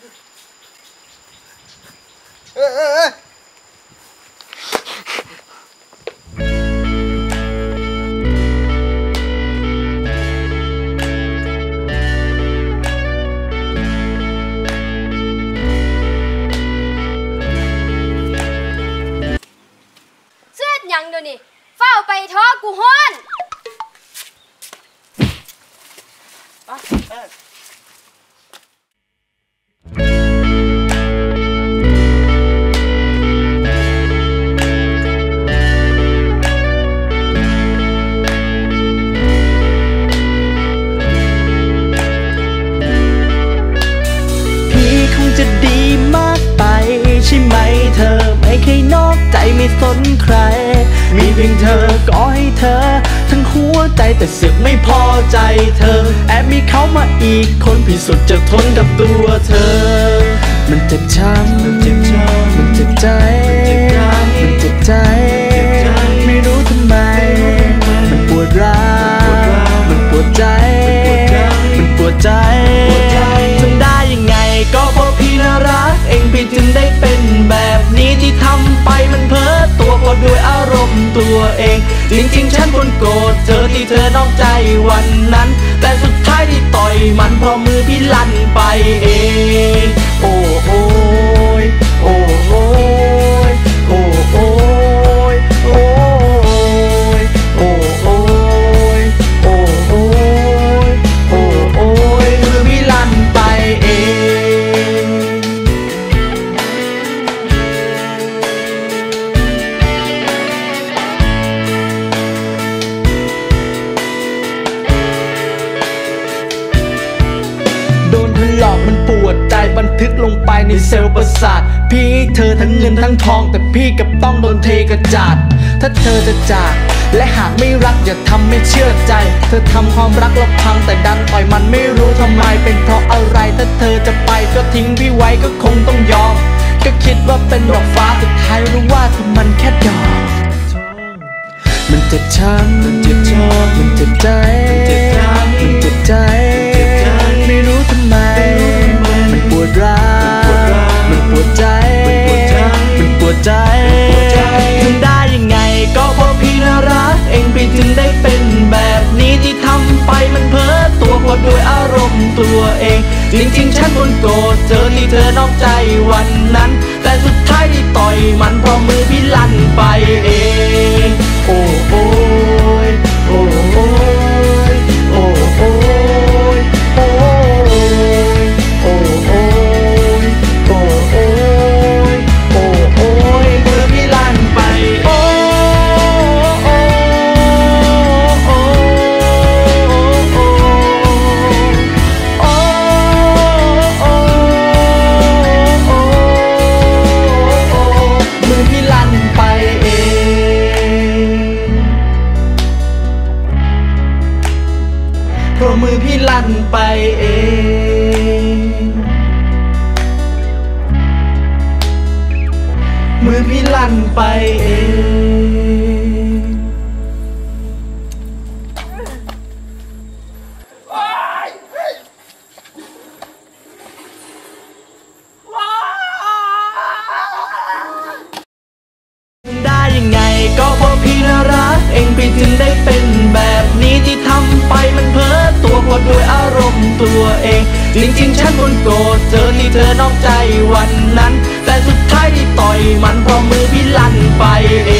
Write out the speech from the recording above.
เออเออเออเสื้อหยังเดี๋ยวนี้เฝ้าไปท้อกูฮ้อน แต่เสือกไม่พอใจเธอ แอบมีเขามาอีกคนผิดสุดจะทนกับตัวเธอ มันเจ็บช้ำมันเจ็บช้ำ ตัวเอง จริงๆ ฉันคนโกรธเธอที่เธอนอกใจวันนั้น แต่สุดท้ายที่ต่อยมันเพราะมือพี่ลั่นไปเอง หลอกมันปวดใจบันทึกลงไปในเซลล์ประสาท พี่ให้เธอทั้งเงินทั้งทอง แต่พี่กับต้องโดนเทกระจาด ถ้าเธอจะจากและหากไม่รักอย่าทำไม่เชื่อใจ เธอทำความรักเราพังแต่ดันปล่อยมันไม่รู้ทำไม เป็นเพราะอะไร ถ้าเธอจะไปก็ทิ้งพี่ไว้ก็คงต้องยอม ก็คิดว่าเป็นดอกฟ้าสุดท้ายรู้ว่าที่มันแค่ดอก มันจ็บช้ำมันจ็บช้ำ จริงๆ ฉันบนโกรธเธอที่เธอนอกใจวันนั้น แต่สุดท้ายได้ต่อยมันเพราะมือพี่ลั่นไปเอง ไปเองมือพี่ลั่นไปเองได้ยังไงก็เพราะพี่น่ารัก เองพี่จึงได้เป ตัวเอง จริงๆ ฉันคนโกรธเธอที่เธอนอกใจวันนั้น แต่สุดท้ายที่ต่อยมันเพราะมือพี่ลั่นไปเอง